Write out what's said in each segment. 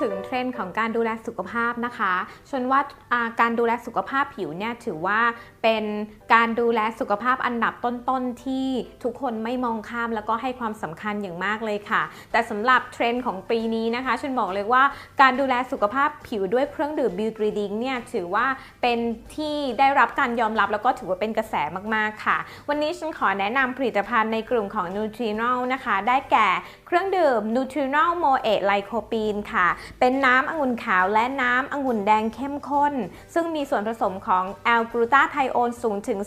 ถึงเทรนด์ของการดูแลสุขภาพนะคะชนว่าการดูแลสุขภาพผิวเนี่ยถือว่าเป็นการดูแลสุขภาพอันดับต้นๆที่ทุกคนไม่มองข้ามแล้วก็ให้ความสำคัญอย่างมากเลยค่ะ แต่สำหรับเทรนด์ของปีนี้นะคะฉันบอกเลยว่าการดูแลสุขภาพผิวด้วยเครื่องดื่ม Beauty Drink เนี่ยถือว่าเป็นที่ได้รับการยอมรับแล้วก็ถือว่าเป็นกระแสมากๆค่ะ วันนี้ฉันขอแนะนำผลิตภัณฑ์ในกลุ่มของ n u t r i n o l นะคะ ได้แก่เครื่องดื่ม n u t r i n o l m o e l y c o p e n ค่ะเป็นน้ำองุ่นขาวและน้ำองุ่นแดงเข้มข้น ซึ่งมีส่วนผสมของแอลกลูตาไทโอนสูงถึง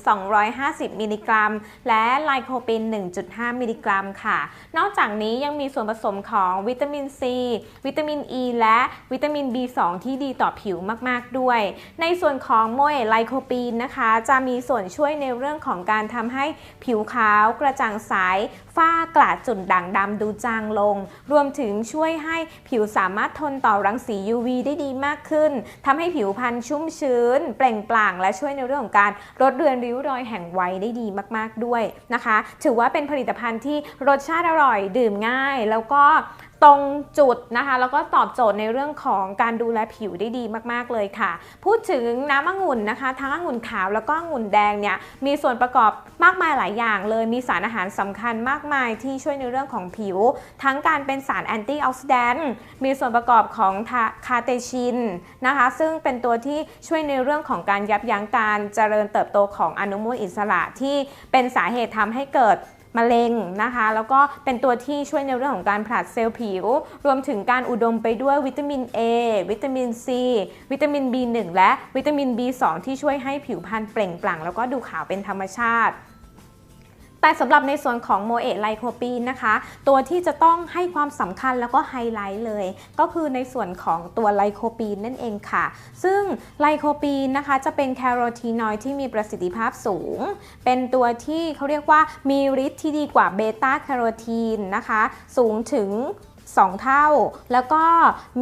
250 มิลลิกรัม และไลโคปิน 1.5 มิลลิกรัมค่ะ นอกจากนี้ยังมีส่วนผสมของวิตามินซีวิตามินอ e ีและวิตามิน B2 ที่ดีต่อผิวมาก ๆ ด้วย ในส่วนของโมเอไลโคปีนนะคะ จะมีส่วนช่วยในเรื่องของการทำให้ผิวขาวกระจ่างใสฝ้ากระจุดด่างดำดูจางลง รวมถึงช่วยให้ผิวสามารถทนต่อรังสี UV ได้ดีมากขึ้นทำให้ผิวพรรณชุ่มชื้น เปล่งปลั่งและช่วยในเรื่องของการลดเรือนริ้วรอยแห่งวัยได้ดีมาก ๆด้วยนะคะ ถือว่าเป็นผลิตภัณฑ์ที่รสชาติอร่อยดื่มง่าย แล้วก็ ตรงจุดนะคะ แล้วก็ตอบโจทย์ในเรื่องของการดูแลผิวได้ดีมาก ๆ เลยค่ะ พูดถึงน้ำองุ่นนะคะ ทั้งองุ่นขาวแล้วก็องุ่นแดงเนี่ยมีส่วนประกอบมากมายหลายอย่างเลยมีสารอาหารสำคัญมากมายที่ช่วยในเรื่องของผิว ทั้งการเป็นสารแอนตี้ออกซิแดนต์มีส่วนประกอบของคาเตชินนะคะ ซึ่งเป็นตัวที่ช่วยในเรื่องของการยับยั้งการเจริญเติบโตของอนุมูลอิสระที่เป็นสาเหตุทำให้เกิด มะเร็งนะคะ แล้วก็เป็นตัวที่ช่วยในเรื่องของการผลัดเซลล์ผิว รวมถึงการอุดมไปด้วยวิตามิน A วิตามิน C วิตามิน B1 และวิตามิน B2 ที่ช่วยให้ผิวพรรณเปล่งปลั่ง แล้วก็ดูขาวเป็นธรรมชาติ แต่สำหรับในส่วนของโมเอไลโคปีนนะคะ ตัวที่จะต้องให้ความสำคัญแล้วก็ไฮไลท์เลย ก็คือในส่วนของตัวไลโคปีนนั่นเองค่ะ ซึ่งไลโคปีนนะคะจะเป็นแคโรทีนอยด์ที่มีประสิทธิภาพสูง เป็นตัวที่เขาเรียกว่ามีฤทธิ์ที่ดีกว่าเบต้าแคโรทีนนะคะ สูงถึง2 เท่า แล้วก็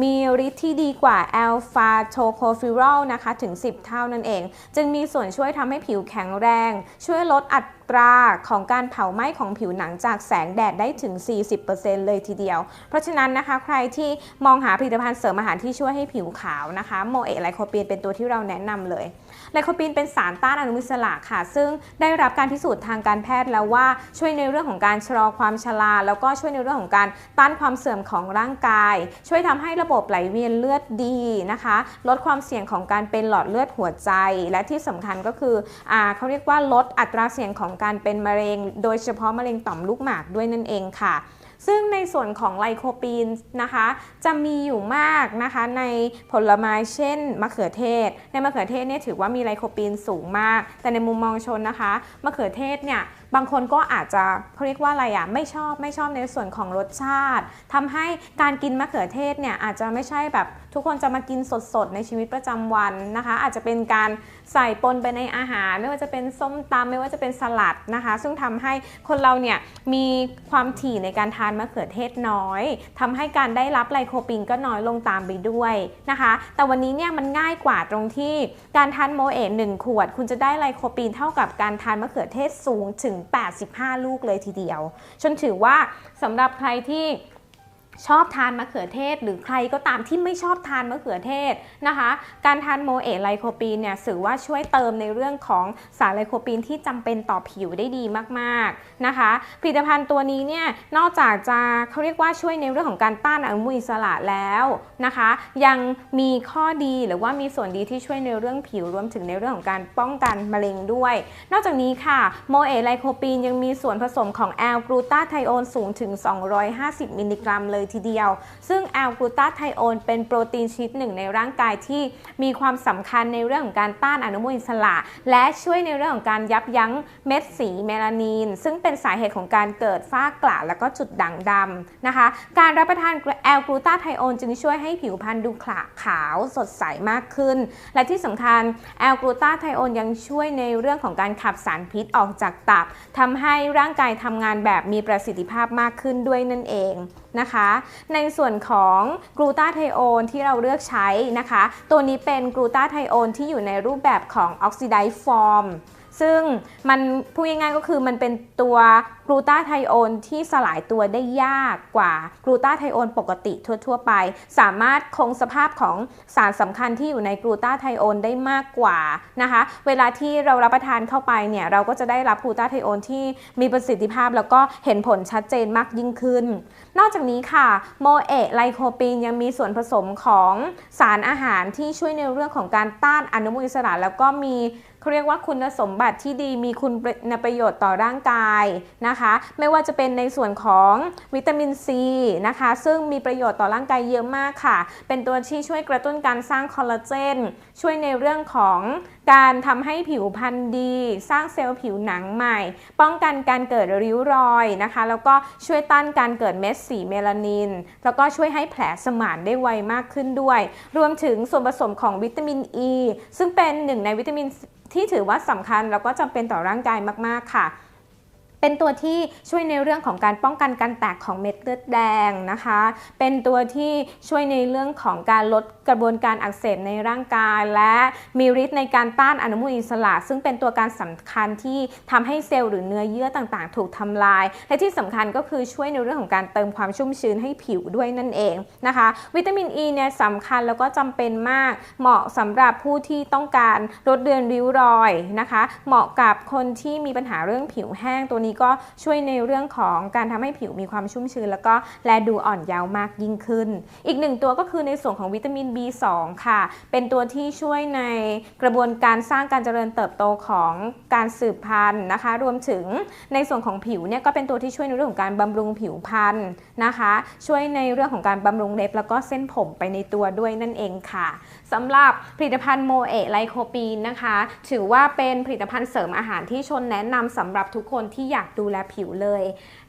มีฤทธิ์ที่ดีกว่าแอลฟาโทโคฟิรอลนะคะถึง 10 เท่านั่นเอง จึงมีส่วนช่วยทำให้ผิวแข็งแรง ช่วยลดอัต ราของการเผาไหม้ของผิวหนังจากแสงแดดได้ถึง 40%เลยทีเดียว เพราะฉะนั้นนะคะใครที่มองหาผลิตภัณฑ์เสริมอาหารที่ช่วยให้ผิวขาวนะคะโมเอไลโคปีนเป็นตัวที่เราแนะนำเลยไลโคปีนเป็นสารต้านอนุมูลอิสระค่ะ ซึ่งได้รับการพิสูจน์ทางการแพทย์แล้วว่าช่วยในเรื่องของการชะลอความชราแล้วก็ช่วยในเรื่องของการต้านความเสื่อมของร่างกาย ช่วยทำให้ระบบไหลเวียนเลือดดีนะคะ ลดความเสี่ยงของการเป็นหลอดเลือดหัวใจ และที่สำคัญก็คืออเขาเรียกว่าลดอัตราเสี่ยงของการเป็นมะเร็ง โดยเฉพาะมะเร็งต่อมลูกหมากด้วยนั่นเองค่ะ ซึ่งในส่วนของไลโคปีนนะคะ จะมีอยู่มากนะคะในผลไม้เช่นมะเขือเทศ ในมะเขือเทศเนี่ยถือว่ามีไลโคปีนสูงมาก แต่ในมุมมองชนนะคะมะเขือเทศเนี่ยบางคนก็อาจจะเขาเรียกว่าอะไรอะไม่ชอบไม่ชอบในส่วนของรสชาติทำให้การกินมะเขือเทศเนี่ยอาจจะไม่ใช่แบบทุกคนจะมากินสดๆในชีวิตประจำวันนะคะ อาจจะเป็นการใส่ปนไปในอาหาร ไม่ว่าจะเป็นส้มตำไม่ว่าจะเป็นสลัดนะคะ ซึ่งทำให้คนเราเนี่ยมีความถี่ในการทานมะเขือเทศน้อยทำให้การได้รับไลโคปินก็น้อยลงตามไปด้วยนะคะ แต่วันนี้เนี่ยมันง่ายกว่าตรงที่การทานโมเอหนึ่งขวด คุณจะได้ไลโคปินเท่ากับการทานมะเขือเทศสูงถึง 85 ลูกเลยทีเดียวฉันถือว่าสำหรับใครที่ ชอบทานมะเขือเทศ หรือใครก็ตามที่ไม่ชอบทานมะเขือเทศนะคะ การทานโมเอไลโคปีนเนี่ยถือว่าช่วยเติมในเรื่องของสารไลโคปีนที่จำเป็นต่อผิวได้ดีมากๆนะคะ ผลิตภัณฑ์ตัวนี้เนี่ยนอกจากจะเขาเรียกว่าช่วยในเรื่องของการต้านอนุมูลอิสระแล้วนะคะ ยังมีข้อดีหรือว่ามีส่วนดีที่ช่วยในเรื่องผิวรวมถึงในเรื่องของการป้องกันมะเร็งด้วย นอกจากนี้ค่ะโมเอไลโคปีนยังมีส่วนผสมของแอลกลูตาไทโอนสูงถึง 250 มิลลิกรัมเลยทีเดียว ซึ่งแอลกลูตาไทโอนเป็นโปรตีนชนิดหนึ่งในร่างกายที่มีความสำคัญในเรื่องของการต้านอนุมูลอิสระ และช่วยในเรื่องของการยับยั้งเม็ดสีเมลานีน ซึ่งเป็นสาเหตุของการเกิดฝ้ากระแล้วก็จุดด่างดำนะคะ การรับประทานแอลกลูตาไทโอนจึงช่วยให้ผิวพรรณดูขาวสดใสมากขึ้น และที่สำคัญแอลกลูตาไทโอนยังช่วยในเรื่องของการขับสารพิษออกจากตับทำให้ร่างกายทำงานแบบมีประสิทธิภาพมากขึ้นด้วยนั่นเองนะคะ ในส่วนของกลูตาไทโอนที่เราเลือกใช้นะคะ ตัวนี้เป็นกลูตาไทโอนที่อยู่ในรูปแบบของออกซิไดซ์ฟอร์ม ซึ่งมันพูดง่ายๆก็คือมันเป็นตัวกลูตาไทโอนที่สลายตัวได้ยากกว่ากลูตาไทโอนปกติทั่วๆไป สามารถคงสภาพของสารสำคัญที่อยู่ในกลูตาไทโอนได้มากกว่านะคะ เวลาที่เรารับประทานเข้าไปเนี่ยเราก็จะได้รับกลูตาไทโอนที่มีประสิทธิภาพแล้วก็เห็นผลชัดเจนมากยิ่งขึ้น นอกจากนี้ค่ะโมเอะไลโคปีนยังมีส่วนผสมของสารอาหารที่ช่วยในเรื่องของการต้านอนุมูลอิสระ แล้วก็มี เขาเรียกว่าคุณสมบัติที่ดีมีคุณประโยชน์ต่อร่างกายนะคะ ไม่ว่าจะเป็นในส่วนของวิตามินซีนะคะ ซึ่งมีประโยชน์ต่อร่างกายเยอะมากค่ะ เป็นตัวที่ช่วยกระตุ้นการสร้างคอลลาเจน ช่วยในเรื่องของการทำให้ผิวพรรณดี สร้างเซลล์ผิวหนังใหม่ ป้องกันการเกิดริ้วรอยนะคะ แล้วก็ช่วยต้านการเกิดเม็ดสีเมลานิน แล้วก็ช่วยให้แผลสมานได้ไวมากขึ้นด้วย รวมถึงส่วนผสมของวิตามินอ e, ีซึ่งเป็นหนึ่งในวิตามิน ที่ถือว่าสำคัญแล้วก็จำเป็นต่อร่างกายมาก ๆ ค่ะ เป็นตัวที่ช่วยในเรื่องของการป้องกันการแตกของเม็ดเลือดแดงนะคะ เป็นตัวที่ช่วยในเรื่องของการลดกระบวนการอักเสบในร่างกาย และมีฤทธิ์ในการต้านอนุมูลอิสระ ซึ่งเป็นตัวการสำคัญที่ทำให้เซลล์หรือเนื้อเยื่อต่างๆ ถูกทำลาย และที่สำคัญก็คือช่วยในเรื่องของการเติมความชุ่มชื้นให้ผิวด้วยนั่นเองนะคะ วิตามินอ e ีเนี่ยสำคัญแล้วก็จำเป็นมาก เหมาะสำหรับผู้ที่ต้องการลดเดือนริ้วรอยนะคะ เหมาะกับคนที่มีปัญหาเรื่องผิวแห้งตัวนี้ก็ช่วยในเรื่องของการทำให้ผิวมีความชุ่มชื้น แล้วก็แลดูอ่อนเยาว์มากยิ่งขึ้น อีกหนึ่งตัวก็คือในส่วนของวิตามิน B2 ค่ะ เป็นตัวที่ช่วยในกระบวนการสร้างการเจริญเติบโตของการสืบพันธุ์นะคะ รวมถึงในส่วนของผิวเนี่ยก็เป็นตัวที่ช่วยในเรื่องของการบำรุงผิวพรรณนะคะ ช่วยในเรื่องของการบำรุงเล็บ แล้วก็เส้นผมไปในตัวด้วยนั่นเองค่ะสำหรับผลิตภัณฑ์โมเอะไลโคปีนนะคะ ถือว่าเป็นผลิตภัณฑ์เสริมอาหารที่ชนแนะนำสำหรับทุกคนที่อยากากดูแลผิวเลย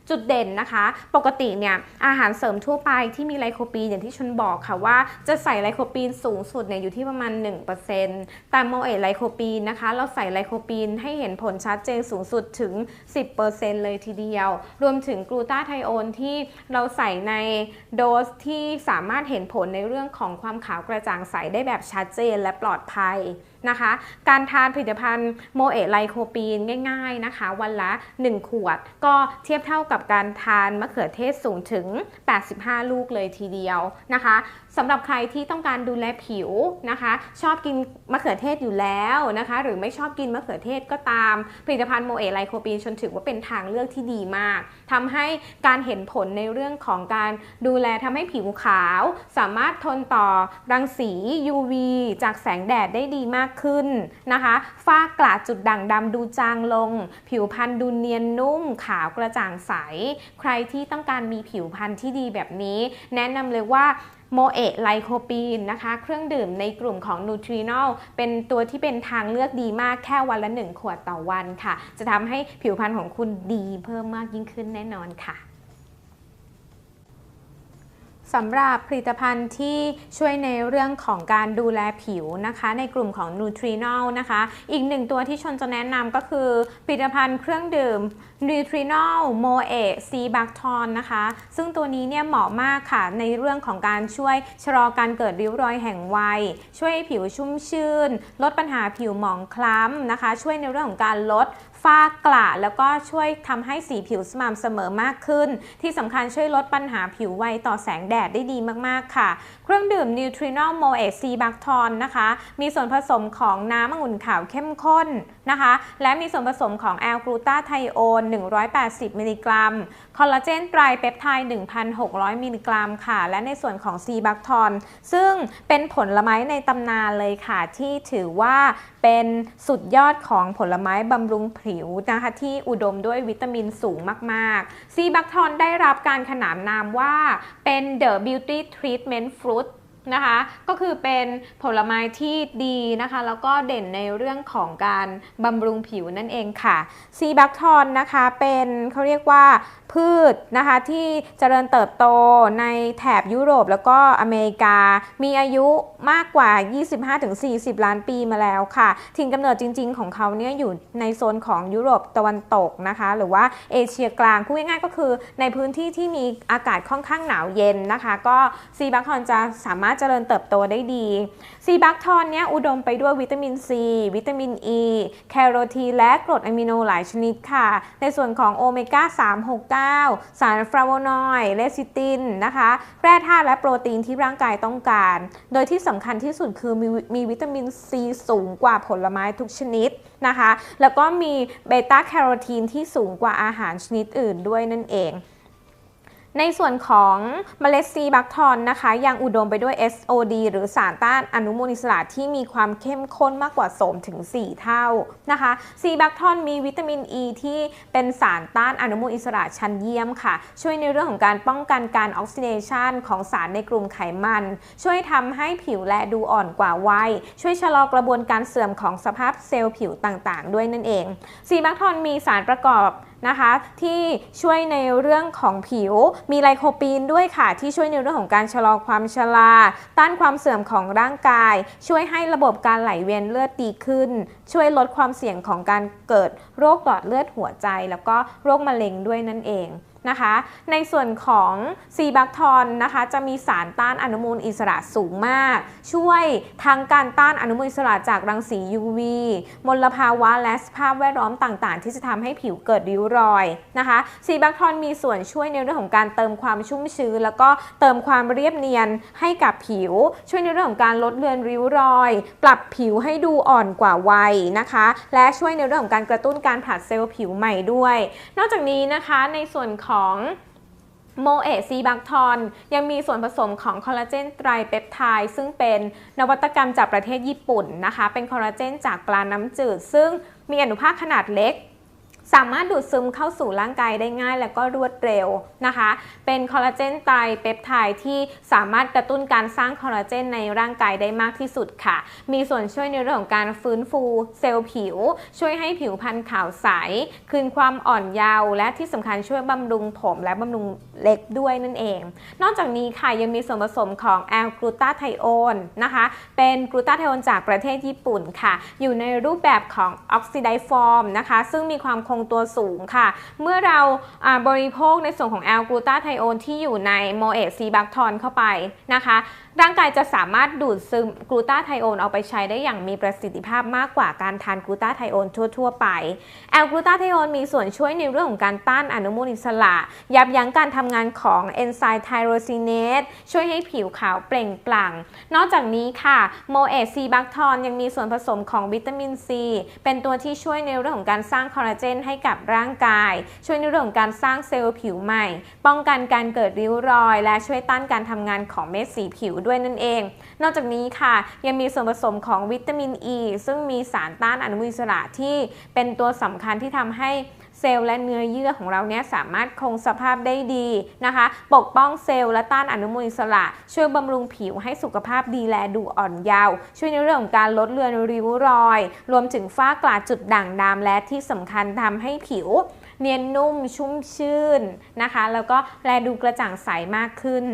จุดเด่นนะคะ ปกติเนี่ยอาหารเสริมทั่วไปที่มีไลโคปีนอย่างที่ชนบอกค่ะว่าจะใส่ไลโคปีนสูงสุดเนี่ยอยู่ที่ประมาณ 1%แต่โมเอไลโคปีนนะคะ เราใส่ไลโคปีนให้เห็นผลชัดเจนสูงสุดถึง 10%เลยทีเดียว รวมถึงกลูตาไทโอนที่เราใส่ในโดสที่สามารถเห็นผลในเรื่องของความขาวกระจ่างใสได้แบบชัดเจนและปลอดภัยนะคะ การทานผลิตภัณฑ์โมเอไลโคปีนง่าย ๆนะคะ วันละ 1 ขวด ก็เทียบเท่ากับการทานมะเขือเทศสูงถึง 85 ลูกเลยทีเดียวนะคะสำหรับใครที่ต้องการดูแลผิวนะคะ ชอบกินมะเขือเทศอยู่แล้วนะคะ หรือไม่ชอบกินมะเขือเทศก็ตาม ผลิตภัณฑ์โมเอไลโคปีนชนถือว่าเป็นทางเลือกที่ดีมากทำให้การเห็นผลในเรื่องของการดูแลทำให้ผิวขาว สามารถทนต่อรังสี UV จากแสงแดดได้ดีมากขึ้นนะคะฝ้ากระจุดด่างดำดูจางลง ผิวพรรณดูเนียนนุ่มขาวกระจ่างใส ใครที่ต้องการมีผิวพรรณที่ดีแบบนี้ แนะนำเลยว่า โมเอะไลโคปีนนะคะ เครื่องดื่มในกลุ่มของนูทรีนอลเป็นตัวที่เป็นทางเลือกดีมากแค่วันละหนึ่งขวดต่อวันค่ะ จะทำให้ผิวพรรณของคุณดีเพิ่มมากยิ่งขึ้นแน่นอนค่ะ สำหรับผลิตภัณฑ์ที่ช่วยในเรื่องของการดูแลผิวนะคะ ในกลุ่มของ n u t r i n o l นะคะ อีกหนึ่งตัวที่ชนจะแนะนำก็คือ ผลิตภัณฑ์เครื่องดื่ม n u t r i n o l m o e C b a c t o n นะคะ ซึ่งตัวนี้เนี่ยเหมาะมากค่ะ ในเรื่องของการช่วยชะลอการเกิดริ้วรอยแห่งวัย ช่วยให้ผิวชุ่มชื่น ลดปัญหาผิวหมองคล้ำนะคะ ช่วยในเรื่องของการลด ฝ้ากระแล้วก็ช่วยทำให้สีผิวสม่ำเสมอมากขึ้น ที่สำคัญช่วยลดปัญหาผิวไวต่อแสงแดดได้ดีมากๆค่ะ เครื่องดื่ม n u t r i n o l m o e C b a c t o n นะคะ มีส่วนผสมของน้ำองุ่นขาวเข้มข้นนะคะ และมีส่วนผสมของแอลกลูตาไทโอน180 มิลลิกรัม คอลลาเจนไตรเปปไทด์1,600 มิลลิกรัมค่ะ และในส่วนของซีบักทอนซึ่งเป็นผลไม้ในตำนานเลยค่ะ ที่ถือว่าเป็นสุดยอดของผลไม้บำรุงผิวนะคะที่อุดมด้วยวิตามินสูงมากๆ ซีบักทอนได้รับการขนานนามว่าเป็น The Beauty Treatment Fruit นะคะก็คือเป็นผลไม้ที่ดีนะคะ แล้วก็เด่นในเรื่องของการบำรุงผิวนั่นเองค่ะ ซีบักทอนนะคะเป็นเขาเรียกว่า พืชนะคะที่เจริญเติบโตในแถบยุโรปแล้วก็อเมริกา มีอายุมากกว่า 25-40 ล้านปีมาแล้วค่ะ ถิ่นกำเนิดจริง ๆ ของเขาเนี่ยอยู่ในโซนของยุโรปตะวันตกนะคะ หรือว่าเอเชียกลางพูดง่ายๆก็คือในพื้นที่ที่มีอากาศค่อนข้างหนาวเย็นนะคะ ก็ซีบัคทอนจะสามารถเจริญเติบโตได้ดีซีบัคทอนเนี่ยอุดมไปด้วยวิตามินซีวิตามินอ e, ีแคโรทีนและกรดอะมิโนหลายชนิดค่ะ ในส่วนของโอเมก้า 369 สารฟลาโวนอยด์เลซิตินนะคะแร่ธาตุและโปรตีนที่ร่างกายต้องการ โดยที่สำคัญที่สุดคือมีมีวิตามินซีสูงกว่าผลไม้ทุกชนิดนะคะ แล้วก็มีเบต้าแคโรทีนที่สูงกว่าอาหารชนิดอื่นด้วยนั่นเอง ในส่วนของเมล็ดซีบัคทอนนะคะ ยังอุดมไปด้วย SOD หรือสารต้านอนุมูลอิสระที่มีความเข้มข้นมากกว่าโสมถึง 4 เท่านะคะซีบัคทอนมีวิตามินอ e ีที่เป็นสารต้านอนุมูลอิสระชั้นเยี่ยมค่ะ ช่วยในเรื่องของการป้องกันการออกซิเดชันของสารในกลุ่มไขมัน ช่วยทำให้ผิวแลดูอ่อนกว่าวัย ช่วยชะลอกระบวนการเสื่อมของสภาพเซลล์ผิวต่างๆ ด้วยนั่นเองซีบัคทอนมีสารประกอบ นะคะ ที่ช่วยในเรื่องของผิว มีไลโคปีนด้วยค่ะ ที่ช่วยในเรื่องของการชะลอความชราต้านความเสื่อมของร่างกาย ช่วยให้ระบบการไหลเวียนเลือดดีขึ้น ช่วยลดความเสี่ยงของการเกิดโรคหลอดเลือดหัวใจ แล้วก็โรคมะเร็งด้วยนั่นเอง นะคะ ในส่วนของซีบัคทอนนะคะจะมีสารต้านอนุมูลอิสระสูงมาก ช่วยทั้งการต้านอนุมูลอิสระจากรังสี UV มลภาวะและสภาพแวดล้อมต่างๆ ที่จะทำให้ผิวเกิดริ้วรอยนะคะซีบัคทอนมีส่วนช่วยในเรื่องของการเติมความชุ่มชื้น แล้วก็เติมความเรียบเนียนให้กับผิว ช่วยในเรื่องของการลดเลือนริ้วรอย ปรับผิวให้ดูอ่อนกว่าวัยนะคะ และช่วยในเรื่องของการกระตุ้นการผลัดเซลล์ผิวใหม่ด้วย นอกจากนี้นะคะในส่วนของของโมเอซีบักทอนยังมีส่วนผสมของคอลลาเจนไตรเปปไทด์ซึ่งเป็นนวัตกรรมจากประเทศญี่ปุ่นนะคะ เป็นคอลลาเจนจากปลาน้ำจืด ซึ่งมีอนุภาคขนาดเล็ก สามารถดูดซึมเข้าสู่ร่างกายได้ง่าย และก็รวดเร็วนะคะ เป็นคอลลาเจนไตรเปปไทด์ที่สามารถกระตุ้นการสร้างคอลลาเจนในร่างกายได้มากที่สุดค่ะ มีส่วนช่วยในเรื่องของการฟื้นฟูเซลล์ผิว ช่วยให้ผิวพรรณขาวใส คืนความอ่อนเยาว์และที่สำคัญช่วยบำรุงผมและบำรุงเล็บด้วยนั่นเอง นอกจากนี้ค่ะยังมีส่วนผสมของแอลกลูตาไทโอนนะคะ เป็นกลูตาไทโอนจากประเทศญี่ปุ่นค่ะ อยู่ในรูปแบบของออกซิไดฟอร์มนะคะ ซึ่งมีความคงตัวสูงค่ะ เมื่อเราบริโภคในส่วนของแอลกลูตาไทโอนที่อยู่ในโมเอซีบัคทอนเข้าไปนะคะร่างกายจะสามารถดูดซึมกลูตาไทโอนเอาไปใช้ได้อย่างมีประสิทธิภาพมากกว่าการทานกลูตาไทโอนทั่ว ๆ ไป แอลกลูตาไทโอนมีส่วนช่วยในเรื่องของการต้านอนุมูลอิสระ ยับยั้งการทำงานของเอนไซม์ไทโรซีเนสช่วยให้ผิวขาวเปล่งปลั่ง นอกจากนี้ค่ะโมเอซีบัคทอนยังมีส่วนผสมของวิตามินซี เป็นตัวที่ช่วยในเรื่องของการสร้างคอลลาเจนให้กับร่างกาย ช่วยในเรื่องของการสร้างเซลล์ผิวใหม่ ป้องกันการเกิดริ้วรอย และช่วยต้านการทำงานของเม็ดสีผิวด้วยนั่นเอง นอกจากนี้ค่ะ ยังมีส่วนผสมของวิตามินอ e, ีซึ่งมีสารต้านอนุมูลอิสระที่เป็นตัวสำคัญที่ทำให้เซลล์และเนื้อเยื่อของเราเนี่ยสามารถคงสภาพได้ดีนะคะ ปกป้องเซลล์และต้านอนุมูลอิสระ ช่วยบำรุงผิวให้สุขภาพดีแลดูอ่อนเยาว์ช่วยในเรื่องของการลดเลือนริ้วรอย รวมถึงฝ้ากระจุดด่างดำและที่สำคัญทำให้ผิว เนียนนุ่มชุ่มชื่นนะคะ แล้วก็แลดูกระจ่างใสมากขึ้น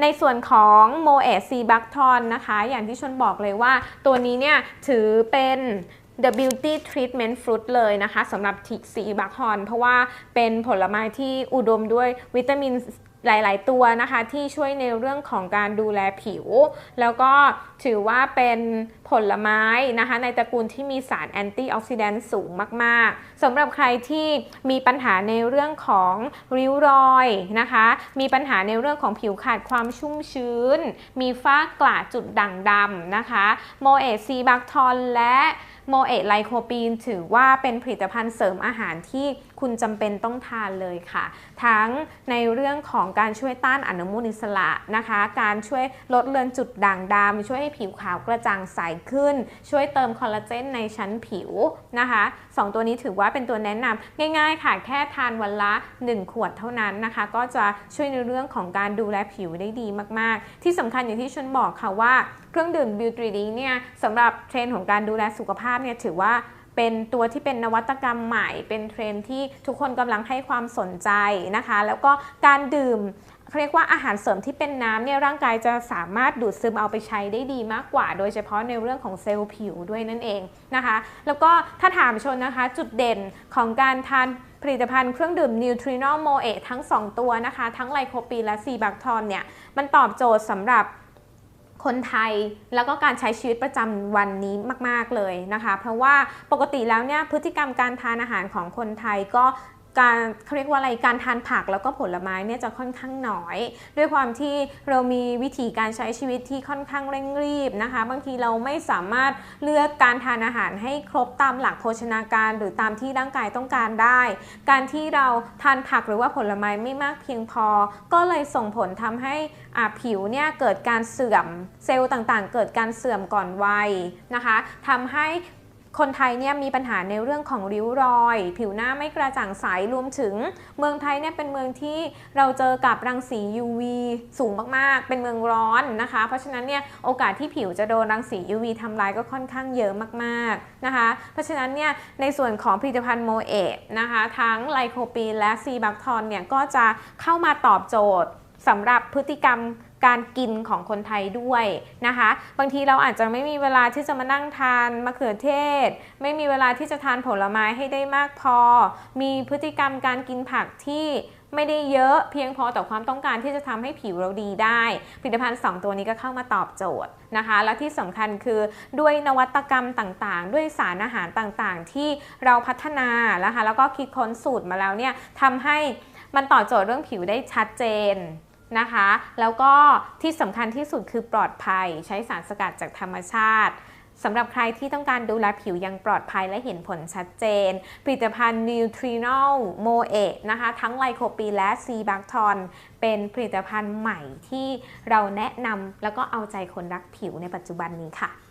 ในส่วนของโมเอซีบัคทอนนะคะ อย่างที่ชนบอกเลยว่า ตัวนี้เนี่ยถือเป็น The Beauty Treatment Fruit เลยนะคะสำหรับทิกซีบัคฮอนเพราะว่าเป็นผลไม้ที่อุดมด้วยวิตามิน หลาย ๆ ตัวนะคะที่ช่วยในเรื่องของการดูแลผิว แล้วก็ถือว่าเป็นผลไม้นะคะในตระกูลที่มีสารแอนตี้ออกซิแดนต์สูงมาก ๆสำหรับใครที่มีปัญหาในเรื่องของริ้วรอยนะคะ มีปัญหาในเรื่องของผิวขาดความชุ่มชื้น มีฝ้ากระจุดด่างดำนะคะโมเอซีบัคทอนและ โมเอทไลโคปีน ถือว่าเป็นผลิตภัณฑ์เสริมอาหารที่คุณจำเป็นต้องทานเลยค่ะ ทั้งในเรื่องของการช่วยต้านอนุมูลอิสระนะคะ การช่วยลดเลือนจุดด่างดำช่วยให้ผิวขาวกระจ่างใสขึ้น ช่วยเติมคอลลาเจนในชั้นผิวนะคะ2ตัวนี้ถือว่าเป็นตัวแนะนำง่าย ๆ ค่ะ แค่ทานวันละ 1 ขวดเท่านั้นนะคะ ก็จะช่วยในเรื่องของการดูแลผิวได้ดีมาก ๆ ที่สำคัญอย่างที่ฉันบอกค่ะว่า เครื่องดื่มบิวตรีดีเนี่ยสำหรับเทรนด์ของการดูแลสุขภาพเนี่ยถือว่าเป็นตัวที่เป็นนวัตกรรมใหม่ เป็นเทรนด์ที่ทุกคนกำลังให้ความสนใจนะคะ แล้วก็การดื่มเขาเรียกว่าอาหารเสริมที่เป็นน้ำเนี่ยร่างกายจะสามารถดูดซึมเอาไปใช้ได้ดีมากกว่า โดยเฉพาะในเรื่องของเซลล์ผิวด้วยนั่นเองนะคะ แล้วก็ถ้าถามชนนะคะ จุดเด่นของการทานผลิตภัณฑ์เครื่องดื่ม Nutrinol m o e ทั้ง 2 ตัวนะคะ ทั้งไลโคปีนและซีบักทอนเนี่ยมันตอบโจทย์สำหรับ คนไทยแล้วก็การใช้ชีวิตประจำวันนี้มาก ๆ เลยนะคะ เพราะว่าปกติแล้วเนี่ยพฤติกรรมการทานอาหารของคนไทยก็ การเขาเรียกว่าอะไรการทานผักแล้วก็ผลไม้เนี่ยจะค่อนข้างน้อย ด้วยความที่เรามีวิธีการใช้ชีวิตที่ค่อนข้างเร่งรีบนะคะ บางทีเราไม่สามารถเลือกการทานอาหารให้ครบตามหลักโภชนาการ หรือตามที่ร่างกายต้องการได้ การที่เราทานผักหรือว่าผลไม้ไม่มากเพียงพอ ก็เลยส่งผลทำให้ผิวเนี่ยเกิดการเสื่อมเซลล์ต่างๆ เกิดการเสื่อมก่อนวัยนะคะทำให้ คนไทยเนี่ยมีปัญหาในเรื่องของริ้วรอย ผิวหน้าไม่กระจ่างใสรวมถึง เมืองไทยเนี่ยเป็นเมืองที่เราเจอกับรังสี UV สูงมากๆ เป็นเมืองร้อนนะคะ เพราะฉะนั้นเนี่ยโอกาสที่ผิวจะโดนรังสี UV ทำลายก็ค่อนข้างเยอะมากๆนะคะ เพราะฉะนั้นเนี่ยในส่วนของผลิตภัณฑ์โมเอตนะคะทั้งไลโคปีนและซีบักทอนเนี่ยก็จะเข้ามาตอบโจทย์สำหรับพฤติกรรม การกินของคนไทยด้วยนะคะ บางทีเราอาจจะไม่มีเวลาที่จะมานั่งทานมะเขือเทศ ไม่มีเวลาที่จะทานผลไม้ให้ได้มากพอ มีพฤติกรรมการกินผักที่ไม่ได้เยอะเพียงพอต่อความต้องการที่จะทำให้ผิวเราดีได้ ผลิตภัณฑ์ 2 ตัวนี้ก็เข้ามาตอบโจทย์นะคะ และที่สำคัญคือด้วยนวัตกรรมต่างๆ ด้วยสารอาหารต่างๆ ที่เราพัฒนาแล้วค่ะแล้วก็คิดค้นสูตรมาแล้วเนี่ยทำให้มันตอบโจทย์เรื่องผิวได้ชัดเจน นะคะ แล้วก็ที่สำคัญที่สุดคือปลอดภัยใช้สารสกัดจากธรรมชาติสำหรับใครที่ต้องการดูแลผิวยังปลอดภัยและเห็นผลชัดเจน ผลิตภัณฑ์ Nutrinol m o e นะคะ ทั้งไลโคปีและซีบักทอนเป็นผลิตภัณฑ์ใหม่ที่เราแนะนำแล้วก็เอาใจคนรักผิวในปัจจุบันนี้ค่ะ